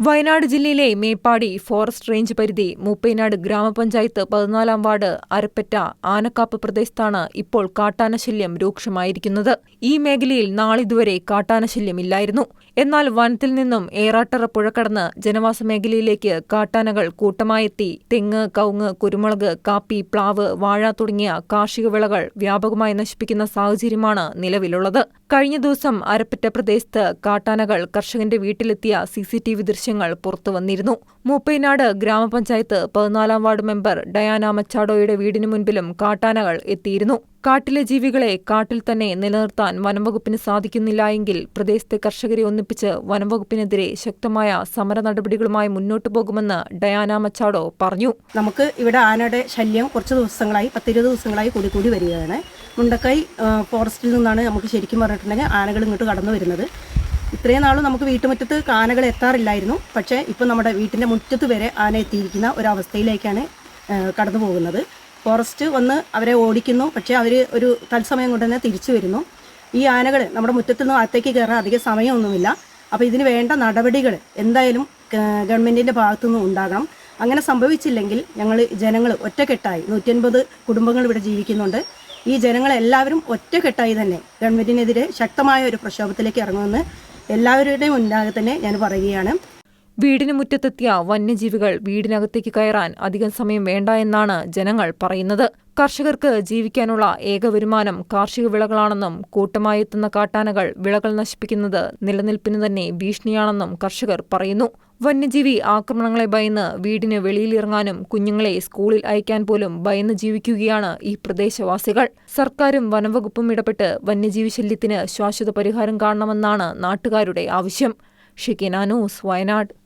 വയനാട് ജില്ലയിലെ Meppadi forest range പരിധി മൂപ്പൈനാട് ഗ്രാമപഞ്ചായത്ത് പതിനാലാം വാർഡ് അരപ്പറ്റ ആനക്കാപ്പ് പ്രദേശത്താണ് ഇപ്പോൾ കാട്ടാനശല്യം രൂക്ഷമായിരിക്കുന്നത്. ഈ മേഖലയിൽ നാളിതുവരെ കാട്ടാനശല്യമില്ലായിരുന്നു. എന്നാൽ വനത്തിൽ നിന്നും ഏറാട്ടറ പുഴ കടന്ന് ജനവാസ മേഖലയിലേക്ക് കാട്ടാനകൾ കൂട്ടമായെത്തി. തെങ്ങ് കവുങ്ങ് കുരുമുളക് കാപ്പി പ്ലാവ് വാഴ തുടങ്ങിയ കാർഷിക വിളകൾ വ്യാപകമായി നശിപ്പിക്കുന്ന സാഹചര്യമാണ് നിലവിലുള്ളത്. കഴിഞ്ഞ ദിവസം അരപ്പറ്റ പ്രദേശത്ത് കാട്ടാനകൾ കർഷകന്റെ വീട്ടിലെത്തിയ സി സി ടി വി ദൃശ്യങ്ങൾ പുറത്തുവന്നിരുന്നു മൂപ്പൈനാട് ഗ്രാമപഞ്ചായത്ത് പതിനാലാം വാർഡ് മെമ്പർ ഡയാന മച്ചാഡോയുടെ വീടിനു മുൻപിലും കാട്ടാനകൾ എത്തിയിരുന്നു. കാട്ടിലെ ജീവികളെ കാട്ടിൽ തന്നെ നിലനിർത്താൻ വനംവകുപ്പിന് സാധിക്കുന്നില്ല എങ്കിൽ പ്രദേശത്തെ കർഷകരെ ഒന്നിപ്പിച്ച് വനംവകുപ്പിനെതിരെ ശക്തമായ സമര നടപടികളുമായി മുന്നോട്ടു പോകുമെന്ന് ഡയാന മച്ചാഡോ പറഞ്ഞു. നമുക്ക് ഇവിടെ ആനയുടെ ശല്യം കുറച്ച് ദിവസങ്ങളായി പത്തിരുപത് ദിവസങ്ങളായി കൂടി കൂടി വരികയാണ്. മുണ്ടക്കൈ ഫോറസ്റ്റിൽ നിന്നാണ് നമുക്ക് ശരിക്കും പറഞ്ഞിട്ടുണ്ടെങ്കിൽ ആനകൾ ഇങ്ങോട്ട് കടന്നു വരുന്നത്. ഇത്രയും നാളും നമുക്ക് വീട്ടുമുറ്റത്ത് ആനകൾ എത്താറില്ലായിരുന്നു. പക്ഷേ ഇപ്പം നമ്മുടെ വീട്ടിന്റെ മുറ്റത്ത് വരെ ആന എത്തിയിരിക്കുന്ന ഒരവസ്ഥയിലേക്കാണ് കടന്നു പോകുന്നത്. ഫോറസ്റ്റ് വന്ന് അവരെ ഓടിക്കുന്നു. പക്ഷേ അവർ ഒരു തത്സമയം കൊണ്ട് തന്നെ തിരിച്ചു വരുന്നു. ഈ ആനകൾ നമ്മുടെ മുറ്റത്തു നിന്ന് അകത്തേക്ക് കയറാൻ അധികം സമയമൊന്നുമില്ല. അപ്പോൾ ഇതിന് വേണ്ട നടപടികൾ എന്തായാലും ഗവൺമെന്റിന്റെ ഭാഗത്തുനിന്ന് ഉണ്ടാകണം. അങ്ങനെ സംഭവിച്ചില്ലെങ്കിൽ ഞങ്ങൾ ജനങ്ങൾ ഒറ്റക്കെട്ടായി. നൂറ്റൻപത് കുടുംബങ്ങൾ ഇവിടെ ജീവിക്കുന്നുണ്ട്. ഈ ജനങ്ങളെല്ലാവരും ഒറ്റക്കെട്ടായി തന്നെ ഗവൺമെന്റിനെതിരെ ശക്തമായ ഒരു പ്രക്ഷോഭത്തിലേക്ക് ഇറങ്ങുമെന്ന് എല്ലാവരുടെയും മുന്നാകെ തന്നെ ഞാൻ പറയുകയാണ്. വീടിന് മുറ്റത്തെത്തിയ വന്യജീവികൾ വീടിനകത്തേക്ക് കയറാൻ അധികം സമയം വേണ്ട എന്നാണ് ജനങ്ങൾ പറയുന്നത്. കർഷകർക്ക് ജീവിക്കാനുള്ള ഏക വരുമാനം കാർഷിക വിളകളാണെന്നും കൂട്ടമായി എത്തുന്ന കാട്ടാനകൾ വിളകൾ നശിപ്പിക്കുന്നത് നിലനിൽപ്പിന് തന്നെ ഭീഷണിയാണെന്നും കർഷകർ പറയുന്നു. വന്യജീവി ആക്രമണങ്ങളെ ഭയന്ന് വീടിന് വെളിയിലിറങ്ങാനും കുഞ്ഞുങ്ങളെ സ്കൂളിൽ അയക്കാൻ പോലും ഭയന്ന് ജീവിക്കുകയാണ് ഈ പ്രദേശവാസികൾ. സർക്കാരും വനംവകുപ്പും ഇടപെട്ട് വന്യജീവി ശല്യത്തിന് ശാശ്വത പരിഹാരം കാണണമെന്നാണ് നാട്ടുകാരുടെ ആവശ്യം. ഷിക്കിന ന്യൂസ് വയനാട്.